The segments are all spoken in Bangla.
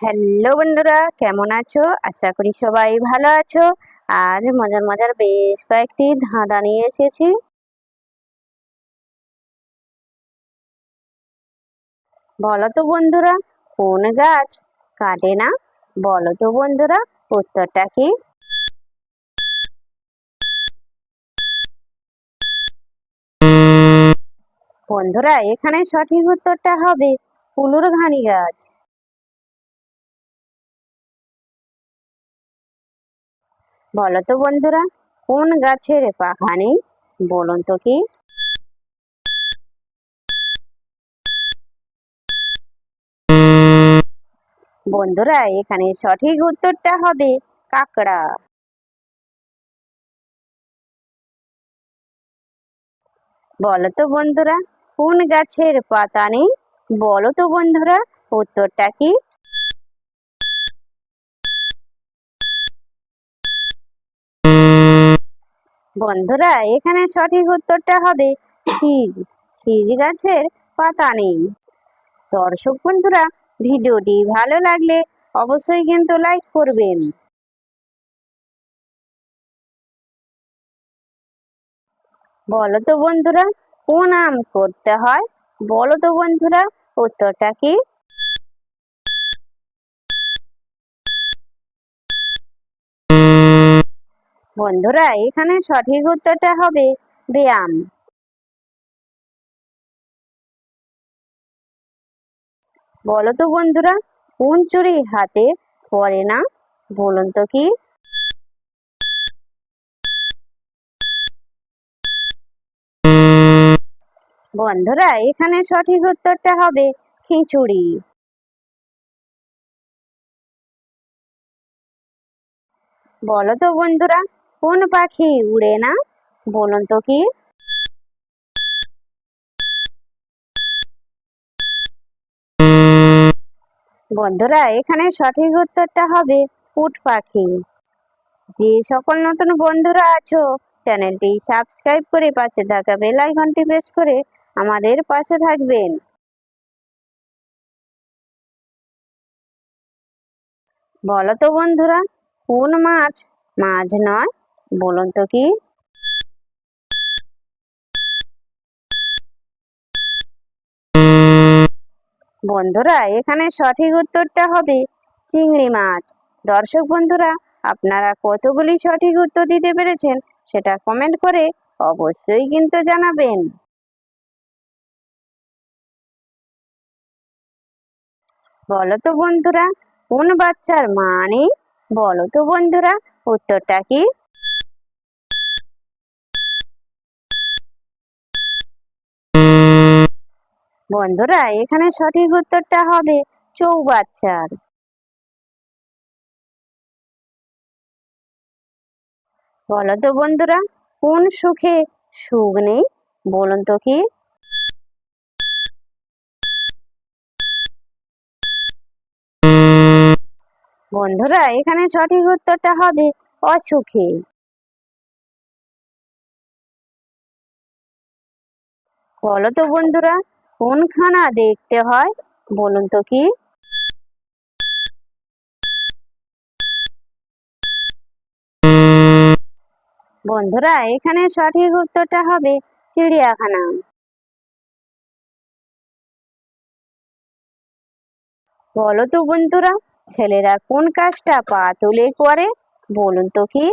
হ্যালো বন্ধুরা, কেমন আছো? আশা করি সবাই ভালো আছো। আজ মজার মজার বেশ কয়েকটি ধাঁধা নিয়ে এসেছি। বলো তো বন্ধুরা, কোন গাছ কাটে না? বলো তো বন্ধুরা, উত্তরটা কি? বন্ধুরা, এখানে সঠিক উত্তরটা হবে কুলুর ঘানি গাছ। বলো তো বন্ধুরা, কোন গাছের পাখা নেই? বলুন তো কি? বন্ধুরা, এখানে সঠিক উত্তরটা হবে কাকড়া। বলো তো বন্ধুরা, কোন গাছের পাতা নেই? বলো তো বন্ধুরা, উত্তরটা কি? বন্ধুরা, এখানে সঠিক উত্তরটা হবে সিজ। সিজ গাছের পাতা নেই। দর্শক বন্ধুরা, ভিডিওটি ভালো লাগলে অবশ্যই কিন্তু লাইক করবেন। বলো তো বন্ধুরা, কোন আম করতে হয়? বলো তো বন্ধুরা, উত্তরটা কি? বন্ধুরা, এখানে সঠিক উত্তরটা হবে ব্যায়াম। বলো তো বন্ধুরা, কোন চুরি হাতে পড়ে না? বলুন তো কি? বন্ধুরা, এখানে সঠিক উত্তরটা হবে খিচুড়ি। বলো তো বন্ধুরা কোন পাখি উড়ে না, বলুন তো কি? বন্ধুরা, এখানে সঠিক উত্তরটা হবে উট পাখি। যে সকল নতুন বন্ধুরা আছো, চ্যানেলটি সাবস্ক্রাইব করে পাশে থাকা বেল আইকনটি প্রেস করে আমাদের পাশে থাকবেন। বলো তো বন্ধুরা, কোন মাছ? মাছ নয় বলুন তো কি? বন্ধুরা, এখানে সঠিক উত্তরটা হবে চিংড়ি মাছ। দর্শক বন্ধুরা, আপনারা কতগুলি সঠিক উত্তর দিতে পেরেছেন সেটা কমেন্ট করে অবশ্যই কিন্তু জানাবেন। বলো তো বন্ধুরা, কোন বাচ্চার মা নেই বলো তো বন্ধুরা, উত্তরটা কি? বন্ধুরা, এখানে সঠিক উত্তরটা হবে চৌবাচ্চার। বলো তো বন্ধুরা, কোন সুখে সুখ নেই? বলুন তো কি? বন্ধুরা, এখানে সঠিক উত্তরটা হবে অসুখে। বলো তো বন্ধুরা কোনখানা দেখতে হয় বলুন তো কি? বন্ধুরা, এখানে সঠিক উত্তরটা হবে চিড়িয়াখানা। বলো তো বন্ধুরা, ছেলেরা কোন কাজটা পা তুলে করে বলুন তো কি?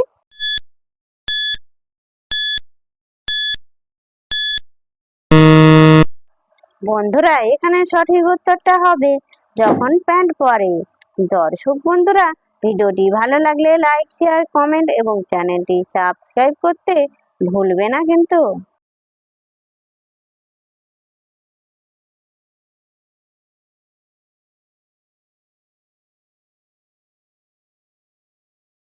বন্ধুরা, এখানে সঠিক উত্তরটা হবে যখন প্যান্ট পরে। দর্শক বন্ধুরা, ভিডিওটি ভালো লাগলে লাইক শেয়ার কমেন্ট এবং চ্যানেলটি সাবস্ক্রাইব করতে ভুলবে না কিন্তু।